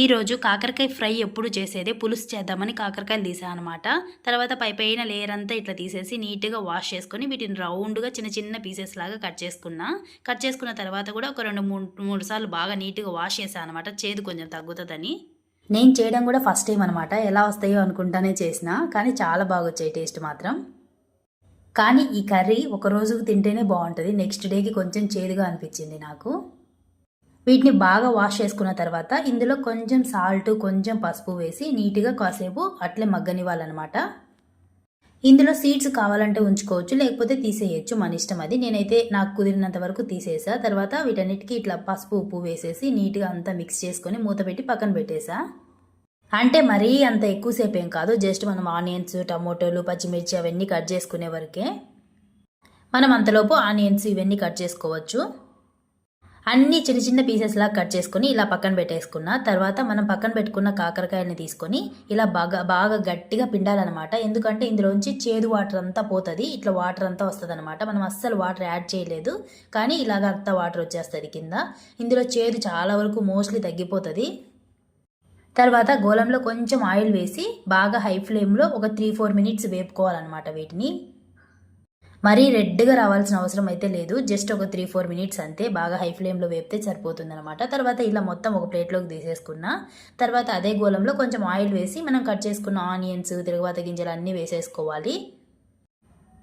ఈరోజు కాకరకాయ ఫ్రై ఎప్పుడు చేసేదే? పులుసు చేద్దామని కాకరకాయలు తీసాను అనమాట తర్వాత పై పైన లేయర్ అంతా ఇట్లా తీసేసి నీట్గా వాష్ చేసుకొని వీటిని రౌండ్గా చిన్న చిన్న పీసెస్ లాగా కట్ చేసుకున్నా. కట్ చేసుకున్న తర్వాత కూడా ఒక రెండు మూడు మూడు సార్లు బాగా నీట్గా వాష్ చేశాను అనమాట చేదు కొంచెం తగ్గుతుందని. నేను చేయడం కూడా ఫస్ట్ టైం అనమాట. ఎలా వస్తాయో అనుకుంటానే చేసిన కానీ చాలా బాగా వచ్చాయి టేస్ట్ మాత్రం. కానీ ఈ కర్రీ ఒక రోజుకు తింటేనే బాగుంటుంది. నెక్స్ట్ డేకి కొంచెం చేదుగా అనిపించింది నాకు. వీటిని బాగా వాష్ చేసుకున్న తర్వాత ఇందులో కొంచెం సాల్ట్ కొంచెం పసుపు వేసి నీట్గా కాసేపు అట్లే మగ్గనివ్వాలన్నమాట. ఇందులో సీడ్స్ కావాలంటే ఉంచుకోవచ్చు లేకపోతే తీసేయచ్చు మన ఇష్టం అది. నేనైతే నాకు కుదిరినంత వరకు తీసేసా. తర్వాత వీటన్నిటికీ ఇట్లా పసుపు ఉప్పు వేసేసి నీట్గా అంతా మిక్స్ చేసుకొని మూత పెట్టి పక్కన పెట్టేసా. అంటే మరీ అంత ఎక్కువసేపు ఏం కాదు జస్ట్ మనం ఆనియన్స్ టమోటోలు పచ్చిమిర్చి అవన్నీ కట్ చేసుకునే వరకే. మనం అంతలోపు ఆనియన్స్ ఇవన్నీ కట్ చేసుకోవచ్చు. అన్ని చిన్న చిన్న పీసెస్ లాగా కట్ చేసుకొని ఇలా పక్కన పెట్టేసుకున్న తర్వాత మనం పక్కన పెట్టుకున్న కాకరకాయని తీసుకొని ఇలా బాగా బాగా గట్టిగా పిండాలన్నమాట. ఎందుకంటే ఇందులోంచి చేదు వాటర్ అంతా పోతుంది ఇట్లా వాటర్ అంతా వస్తుంది అనమాట మనం అస్సలు వాటర్ యాడ్ చేయలేదు కానీ ఇలాగ అంతా వాటర్ వచ్చేస్తుంది కింద. ఇందులో చేదు చాలా వరకు మోస్ట్లీ తగ్గిపోతుంది. తర్వాత గోళంలో కొంచెం ఆయిల్ వేసి బాగా హై ఫ్లేమ్లో ఒక త్రీ ఫోర్ మినిట్స్ వేపుకోవాలన్నమాట వీటిని. మరీ రెడ్గా రావాల్సిన అవసరం అయితే లేదు. జస్ట్ ఒక త్రీ ఫోర్ మినిట్స్ అంతే. బాగా హై ఫ్లేమ్లో వేపితే సరిపోతుంది అనమాట తర్వాత ఇలా మొత్తం ఒక ప్లేట్లోకి తీసేసుకున్న తర్వాత అదే గోళంలో కొంచెం ఆయిల్ వేసి మనం కట్ చేసుకున్న ఆనియన్స్ తిరుగుబాత గింజలు అన్నీ వేసేసుకోవాలి.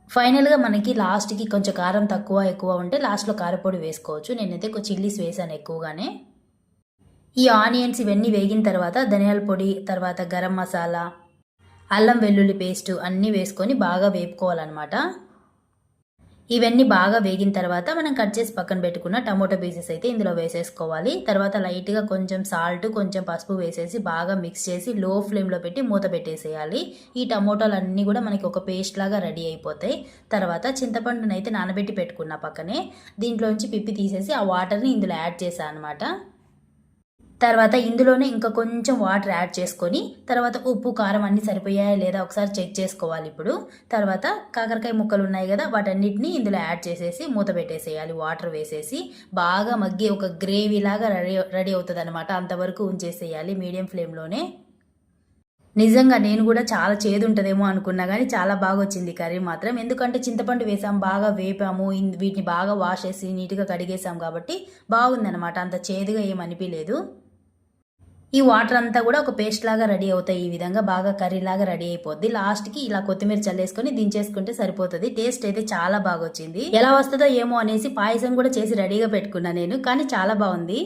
ఫైనల్గా మనకి లాస్ట్కి కొంచెం కారం తక్కువ ఎక్కువ ఉంటే లాస్ట్లో కారపొడి వేసుకోవచ్చు. నేనైతే కొంచెం చిల్లీస్ వేసాను ఎక్కువగానే. ఈ ఆనియన్స్ ఇవన్నీ వేగిన తర్వాత ధనియాల పొడి తర్వాత గరం మసాలా అల్లం వెల్లుల్లి పేస్ట్ అన్నీ వేసుకొని బాగా వేపుకోవాలన్నమాట. ఇవన్నీ బాగా వేగిన తర్వాత మనం కట్ చేసి పక్కన పెట్టుకున్న టమోటో పీసెస్ అయితే ఇందులో వేసేసుకోవాలి. తర్వాత లైట్గా కొంచెం సాల్ట్ కొంచెం పసుపు వేసేసి బాగా మిక్స్ చేసి లో ఫ్లేమ్లో పెట్టి మూత పెట్టేసేయాలి. ఈ టమోటాలు అన్నీ కూడా మనకి ఒక పేస్ట్ లాగా రెడీ అయిపోతాయి. తర్వాత చింతపండునైతే నానబెట్టి పెట్టుకున్న పక్కనే దీంట్లోంచి పిప్పి తీసేసి ఆ వాటర్ని ఇందులో యాడ్ చేశాను అనమాట తర్వాత ఇందులోనే ఇంకా కొంచెం వాటర్ యాడ్ చేసుకొని తర్వాత ఉప్పు కారం అన్నీ సరిపోయాయా లేదా ఒకసారి చెక్ చేసుకోవాలి ఇప్పుడు. తర్వాత కాకరకాయ ముక్కలు ఉన్నాయి కదా వాటన్నిటిని ఇందులో యాడ్ చేసేసి మూత పెట్టేసేయాలి. వాటర్ వేసేసి బాగా మగ్గి ఒక గ్రేవీ లాగా రెడీ రెడీ అవుతుంది అనమాట అంతవరకు ఉంచేసేయాలి మీడియం ఫ్లేమ్లోనే. నిజంగా నేను కూడా చాలా చేదు ఉంటుందేమో అనుకున్నా కానీ చాలా బాగా వచ్చింది కర్రీ మాత్రం. ఎందుకంటే చింతపండు వేసాం బాగా వేపాము వీటిని బాగా వాష్ చేసి నీట్గా కడిగేసాం కాబట్టి బాగుందనమాట అంత చేదుగా ఏమనిపించలేదు ఈ వాటర్ అంతా కూడా ఒక పేస్ట్ లాగా రెడీ అవుతాయి. ఈ విధంగా బాగా కర్రీ లాగా రెడీ అయిపోద్ది. లాస్ట్కి ఇలా కొత్తిమీర చల్లేసుకొని దించేసుకుంటే సరిపోతుంది. టేస్ట్ అయితే చాలా బాగా వచ్చింది ఎలా వస్తుందో ఏమో అనేసి పాయసం కూడా చేసి రెడీగా పెట్టుకున్నా నేను. కానీ చాలా బాగుంది.